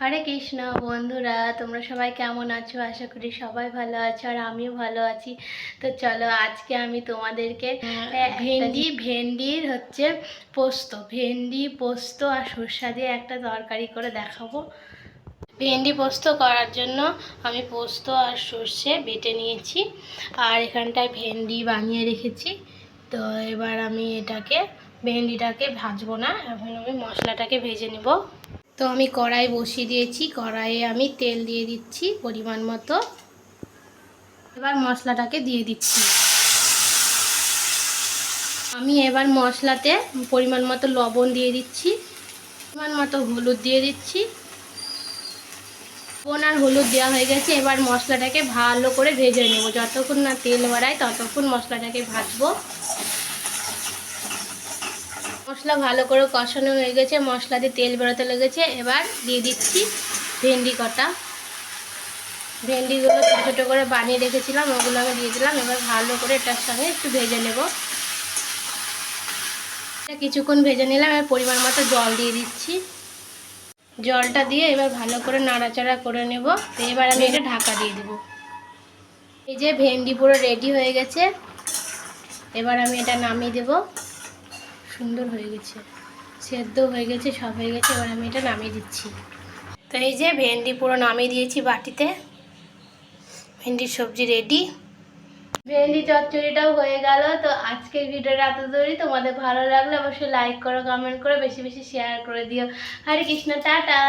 হরে কৃষ্ণ বন্ধুরা তোমরা সবাই কেমন আছো? আশা করি সবাই ভালো আছো আর আমিও ভালো আছি। তো চলো আজকে আমি তোমাদেরকে ভেন্ডি ভেন্ডির হচ্ছে পোস্ত ভেন্ডি পোস্ত আর সর্ষা দিয়ে একটা তরকারি করে দেখাবো। ভেন্ডি পোস্ত করার জন্য আমি পোস্ত আর সর্ষে বেটে নিয়েছি আর এখানটায় ভেন্ডি বানিয়ে রেখেছি। তো এবার আমি এটাকে ভেন্ডিটাকে ভাজবো না এখন আমি মশলাটাকে ভেজে নেব। তো আমি কড়াই বসিয়ে দিয়েছি, কড়াইয়ে আমি তেল দিয়ে দিচ্ছি পরিমাণ মতো। এবার মশলাটাকে দিয়ে দিচ্ছি। আমি এবার মশলাতে পরিমাণ মতো লবণ দিয়ে দিচ্ছি, পরিমাণ মতো হলুদ দিয়ে দিচ্ছি। লবণ আর হলুদ দেওয়া হয়ে গেছে, এবার মশলাটাকে ভালো করে ভেজে নেব। যতক্ষণ না তেল বাড়ায় ততক্ষণ মশলাটাকে ভাজবো। মশলা ভালো করে কষানো হয়ে গেছে মশলাতে তেল বেরোতে লেগেছে। এবার দিয়ে দিচ্ছি ভেন্ডি কটা। ভেন্ডিগুলো ছোটো ছোটো করে বানিয়ে রেখেছিলাম, ওগুলো আমি দিয়ে দিলাম। এবার ভালো করে এটার সঙ্গে একটু ভেজে নেব। কিছুক্ষণ ভেজে নিলাম, এবার পরিমাণ মতো জল দিয়ে দিচ্ছি। জলটা দিয়ে এবার ভালো করে নাড়াচাড়া করে নেব। এবার আমি এটা ঢাকা দিয়ে দেবো। এই যে ভেন্ডি পুরো রেডি হয়ে গেছে। এবার আমি এটা নামিয়ে দেবো। সুন্দর হয়ে গেছে। সেদ্ধ হয়ে গেছে, সব হয়ে গেছে, এবার আমি এটা নামিয়ে দিচ্ছি। তো এই যে ভেন্ডি পুরো নামিয়ে দিয়েছি বাটিতে। ভেন্ডির সবজি রেডি ভেন্ডি চচ্চড়িটাও হয়ে গেল। তো আজকের ভিডিওটা এত দূরই তোমাদের ভালো লাগলে অবশ্যই লাইক করো কমেন্ট করো, বেশি বেশি শেয়ার করে দিও। হরে কৃষ্ণ, টাটা!